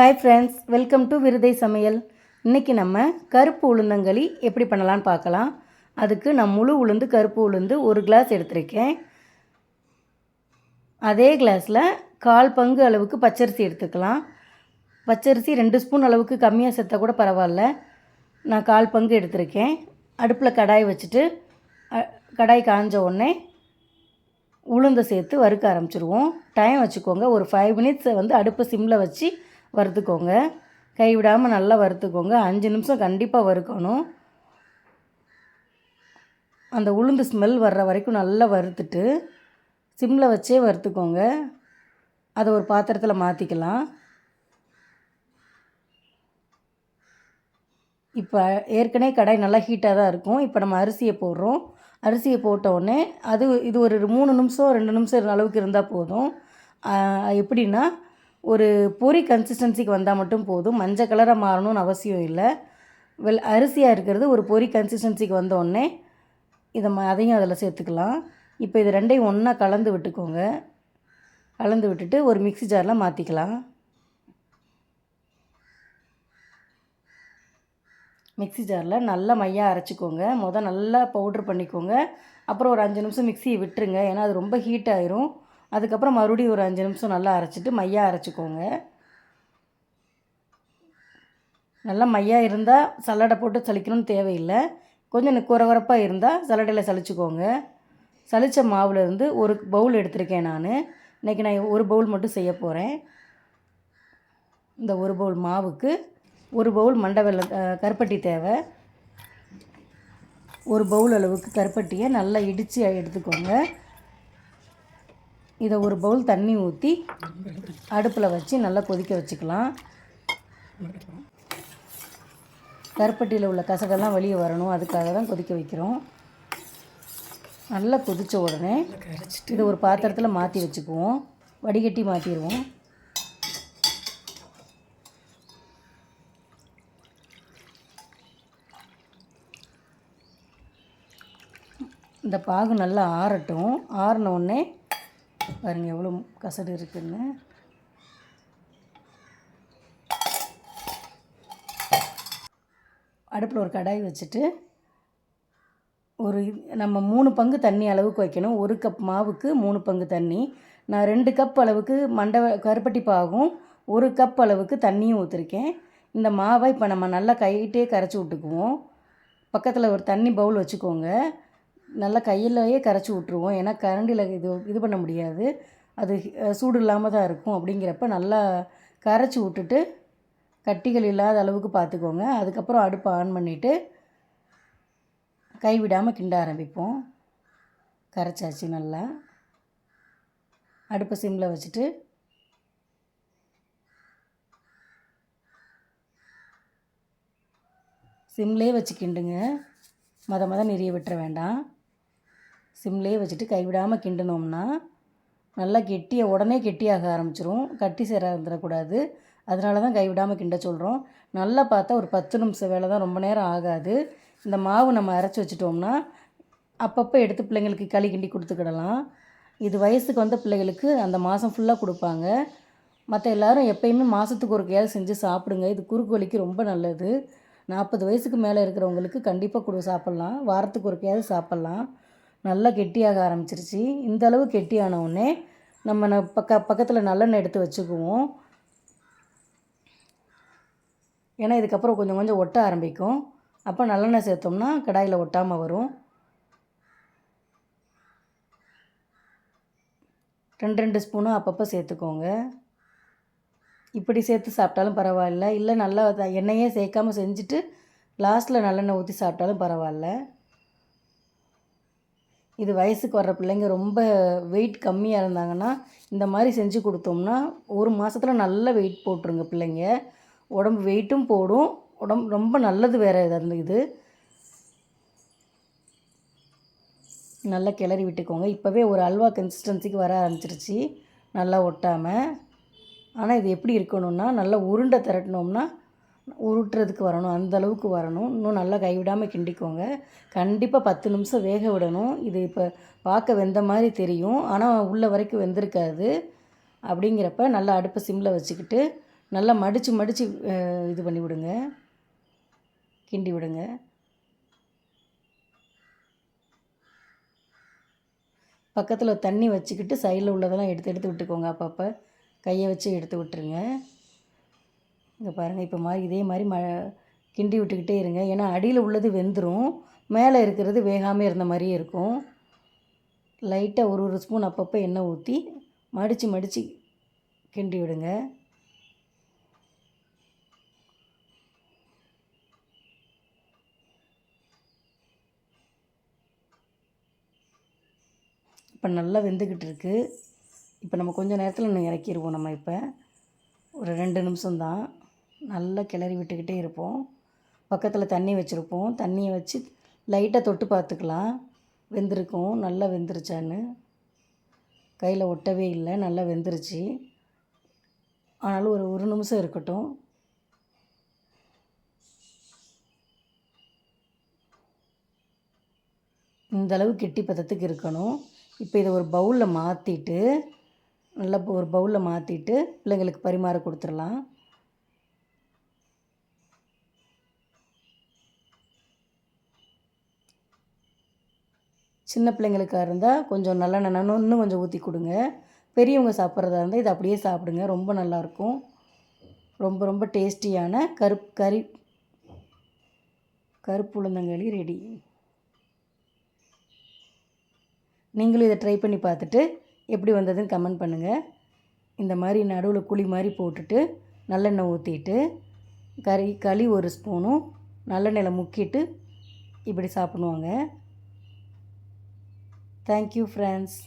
Hi friends welcome to விருதை சமையல். இன்றைக்கி நம்ம கருப்பு உளுந்தங்களி எப்படி பண்ணலான்னு பார்க்கலாம். அதுக்கு நான் முழு உளுந்து கருப்பு உளுந்து ஒரு கிளாஸ் எடுத்திருக்கேன். அதே கிளாஸில் கால் பங்கு அளவுக்கு பச்சரிசி எடுத்துக்கலாம். பச்சரிசி ரெண்டு ஸ்பூன் அளவுக்கு கம்மியாக சேர்த்தா கூட பரவாயில்ல. நான் கால் பங்கு எடுத்திருக்கேன். அடுப்பில் கடாய் வச்சுட்டு கடாய் காஞ்ச உடனே உளுந்தை சேர்த்து வறுக்க ஆரம்பிச்சிருவோம். டைம் வச்சுக்கோங்க. ஒரு ஃபைவ் மினிட்ஸ் வந்து அடுப்பு சிம்மில் வச்சு வறுத்துக்கோங்க. கைவிடாமல் நல்லா வறுத்துக்கோங்க. அஞ்சு நிமிஷம் கண்டிப்பாக வறுக்கணும். அந்த உளுந்து ஸ்மெல் வர்ற வரைக்கும் நல்லா வறுத்துட்டு சிம்மில் வச்சே வறுத்துக்கோங்க. அதை ஒரு பாத்திரத்தில் மாற்றிக்கலாம் இப்போ ஏற்கனவே கடாய் நல்லா ஹீட்டாக தான் இருக்கும். இப்போ நம்ம அரிசியை போடுறோம். அரிசியை போட்ட அது இது ஒரு மூணு நிமிஷம் ரெண்டு நிமிஷம் அளவுக்கு இருந்தால் போதும். எப்படின்னா ஒரு பொரி கன்சிஸ்டன்சிக்கு வந்தால் மட்டும் போதும். மஞ்சள் கலராக மாறணும்னு அவசியம் இல்லை. வெள் அரிசியாக இருக்கிறது ஒரு பொரி கன்சிஸ்டன்சிக்கு வந்தோடனே இதை ம அதையும் அதில் சேர்த்துக்கலாம். இப்போ இது ரெண்டையும் ஒன்றா கலந்து விட்டுக்கோங்க. கலந்து விட்டுட்டு ஒரு மிக்ஸி ஜாரில் மாற்றிக்கலாம் மிக்ஸி ஜாரில் நல்லா மையாக அரைச்சிக்கோங்க. மொதல் நல்லா பவுட்ரு பண்ணிக்கோங்க. அப்புறம் ஒரு அஞ்சு நிமிஷம் மிக்ஸியை விட்டுருங்க. ஏன்னா அது ரொம்ப ஹீட் ஆயிரும். அதுக்கப்புறம் மறுபடியும் ஒரு அஞ்சு நிமிஷம் நல்லா அரைச்சிட்டு மையாக அரைச்சிக்கோங்க. நல்லா மையாக இருந்தால் சல்லடை போட்டு சலிக்கணும்னு தேவையில்லை. கொஞ்சம் குறகுறப்பாக இருந்தால் சல்லடையில் சலிச்சுக்கோங்க சலித்த மாவுலேருந்து ஒரு பவுல் எடுத்திருக்கேன் நான். இன்றைக்கி நான் ஒரு பவுல் மட்டும் செய்ய போகிறேன் இந்த ஒரு பவுல் மாவுக்கு ஒரு பவுல் மண்டை கருப்பட்டி தேவை. ஒரு பவுல் அளவுக்கு கருப்பட்டியை நல்லா இடித்து எடுத்துக்கோங்க. இதை ஒரு பவுல் தண்ணி ஊற்றி அடுப்பில் வச்சு நல்லா கொதிக்க வச்சுக்கலாம். கருப்பட்டியில் உள்ள கசகெல்லாம் வெளியே வரணும். அதுக்காக தான் கொதிக்க வைக்கிறோம். நல்லா கொதித்த உடனே இதை ஒரு பாத்திரத்தில் மாற்றி வச்சுக்குவோம். வடிகட்டி மாற்றிடுவோம் இந்த பாகு நல்லா ஆறட்டும். ஆறின உடனே பாருங்கள் எவ்வளோ கசடு இருக்குன்னு. அடுப்பில் ஒரு கடாய் வச்சுட்டு ஒரு நம்ம மூணு பங்கு தண்ணி அளவுக்கு வைக்கணும். ஒரு கப் மாவுக்கு மூணு பங்கு தண்ணி. நான் ரெண்டு கப் அளவுக்கு மண்டை கருப்பட்டி பாகும். ஒரு கப் அளவுக்கு தண்ணியும் ஊற்றிருக்கேன் இந்த மாவை இப்போ நம்ம நல்லா கையிட்டே கரைச்சி விட்டுக்குவோம். பக்கத்தில் ஒரு தண்ணி பவுல் வச்சுக்கோங்க. நல்லா கையிலேயே கரைச்சி விட்ருவோம் ஏன்னா கரண்டியில் இது இது பண்ண முடியாது. அது சூடு இல்லாமல் தான் இருக்கும் அப்படிங்கிறப்ப நல்லா கரைச்சி விட்டுட்டு கட்டிகள் இல்லாத அளவுக்கு பார்த்துக்கோங்க. அதுக்கப்புறம் அடுப்பை ஆன் பண்ணிவிட்டு கைவிடாமல் கிண்ட ஆரம்பிப்போம். கரைச்சாச்சு நல்லா. அடுப்பை சிம்மில் வச்சுட்டு சிம்லேயே வச்சு கிண்டுங்க. மத மொத நிறைய விட்டுற வேண்டாம். சிம்லேயே வச்சுட்டு கைவிடாமல் கிண்டினோம்னா நல்லா கெட்டிய உடனே கெட்டியாக ஆரம்பிச்சிரும். கட்டி சேர இருந்துடக்கூடாது அதனால தான் கைவிடாமல் கிண்ட சொல்கிறோம் நல்லா பார்த்தா ஒரு பத்து நிமிஷம் வேலை தான் ரொம்ப நேரம் ஆகாது. இந்த மாவு நம்ம அரைச்சி வச்சிட்டோம்னா அப்பப்போ எடுத்து பிள்ளைங்களுக்கு களி கிண்டி கொடுத்துக்கிடலாம். இது வயசுக்கு வந்த பிள்ளைகளுக்கு அந்த மாதம் ஃபுல்லாக கொடுப்பாங்க. மற்ற எல்லாரும் எப்பயுமே மாதத்துக்கு ஒரு கையாவது செஞ்சு சாப்பிடுங்க. இது குறுக்கு வலிக்கு ரொம்ப நல்லது. நாற்பது வயசுக்கு மேலே இருக்கிறவங்களுக்கு கண்டிப்பாக கொடு சாப்பிட்லாம். வாரத்துக்கு ஒரு கையாவது சாப்பிட்லாம். நல்லா கெட்டியாக ஆரம்பிச்சிருச்சு. இந்தளவு கெட்டியான உடனே நம்ம ந- பக்க பக்கத்தில் நல்லெண்ணெய் எடுத்து வச்சுக்குவோம். ஏன்னா இதுக்கப்புறம் கொஞ்சம் கொஞ்சம் ஒட்ட ஆரம்பிக்கும். அப்போ நல்லெண்ணெய் சேர்த்தோம்னா கடாயில் ஒட்டாமல் வரும். ரெண்டு ரெண்டு ஸ்பூனும் அப்பப்போ சேர்த்துக்கோங்க. இப்படி சேர்த்து சாப்பிட்டாலும் பரவாயில்ல. இல்லை நல்லா எண்ணெயே சேர்க்காம செஞ்சுட்டு லாஸ்ட்டில் நல்லெண்ணெய் ஊற்றி சாப்பிட்டாலும் பரவாயில்ல. இது வயசுக்கு வர்ற பிள்ளைங்க ரொம்ப வெயிட் கம்மியாக இருந்தாங்கன்னா இந்த மாதிரி செஞ்சு கொடுத்தோம்னா ஒரு மாதத்தில் நல்ல வெயிட் போட்டுருங்க பிள்ளைங்க. உடம்பு வெயிட்டும் போடும். உடம்பு ரொம்ப நல்லது வேறு இதாக இருந்தது இது. நல்லா கிளறி விட்டுக்கோங்க. இப்போவே ஒரு அல்வா கன்சிஸ்டன்சிக்கு வர ஆரம்பிச்சிருச்சு. நல்லா ஒட்டாமல் ஆனால் இது எப்படி இருக்கணும்னா நல்லா உருண்டை திரட்டினோம்னா உருட்டுறதுக்கு வரணும் அந்த அளவுக்கு வரணும். இன்னும் நல்லா கைவிடாமல் கிண்டிக்கோங்க. கண்டிப்பாக பத்து நிமிஷம் வேக விடணும். இது இப்போ பார்க்க வெந்த மாதிரி தெரியும். ஆனால் உள்ள வரைக்கும் வெந்திருக்காது. அப்படிங்கிறப்ப நல்லா அடுப்பை சிம்மில் வச்சுக்கிட்டு நல்லா மடித்து மடித்து இது பண்ணி விடுங்க. கிண்டி விடுங்க. பக்கத்தில் தண்ணி வச்சுக்கிட்டு சைடில் உள்ளதெல்லாம் எடுத்து எடுத்து விட்டுக்கோங்க அப்பப்போ. கையை வச்சு எடுத்து விட்டுருங்க. இங்கே பாருங்கள் இப்போ மாதிரி இதே மாதிரி ம கிண்டி விட்டுக்கிட்டே இருங்க. ஏன்னா அடியில் உள்ளது வெந்துடும் மேலே இருக்கிறது வேகாமல் இருந்த மாதிரியே இருக்கும். லைட்டாக ஒரு ஒரு ஸ்பூன் அப்பப்போ எண்ணெய் ஊற்றி மடித்து மடித்து கிண்டி விடுங்க. இப்போ நல்லா வெந்துக்கிட்டு இருக்குது இப்போ நம்ம கொஞ்சம் நேரத்தில் இன்னும் இறக்கிடுவோம் நம்ம இப்போ. ஒரு ரெண்டு நிமிஷம்தான். நல்லா கிளறி விட்டுக்கிட்டே இருப்போம். பக்கத்தில் தண்ணி வச்சுருப்போம். தண்ணியை வச்சு லைட்டாக தொட்டு பார்த்துக்கலாம். வெந்திருக்கும். நல்லா வெந்துருச்சான்னு. கையில் ஒட்டவே இல்லை. நல்லா வெந்துருச்சு. ஆனாலும் ஒரு ஒரு நிமிஷம் இருக்கட்டும். இந்த அளவு கெட்டி பதத்துக்கு இருக்கணும். இப்போ இதை ஒரு பவுலில் மாற்றிட்டு நல்லா ஒரு பவுலில் மாற்றிட்டு பிள்ளைங்களுக்கு பரிமாற கொடுத்துடலாம். சின்ன பிள்ளைங்களுக்காக இருந்தால் கொஞ்சம் நல்லெண்ணெய் இன்னும் கொஞ்சம் ஊற்றி கொடுங்க. பெரியவங்க சாப்பிட்றதா இருந்தால் இதை அப்படியே சாப்பிடுங்க. ரொம்ப நல்லாயிருக்கும். ரொம்ப ரொம்ப டேஸ்டியான கருப் கறி கருப்பு உளுந்தங்களி ரெடி. நீங்களும் இதை ட்ரை பண்ணி பார்த்துட்டு எப்படி வந்ததுன்னு கமெண்ட் பண்ணுங்கள் இந்த மாதிரி நடுவில் குழி மாதிரி போட்டுட்டு நல்லெண்ணெய் ஊற்றிட்டு கறி களி ஒரு ஸ்பூனும் நல்லெண்ணெயில் முக்கிட்டு இப்படி சாப்பிடுவாங்க. Thank you friends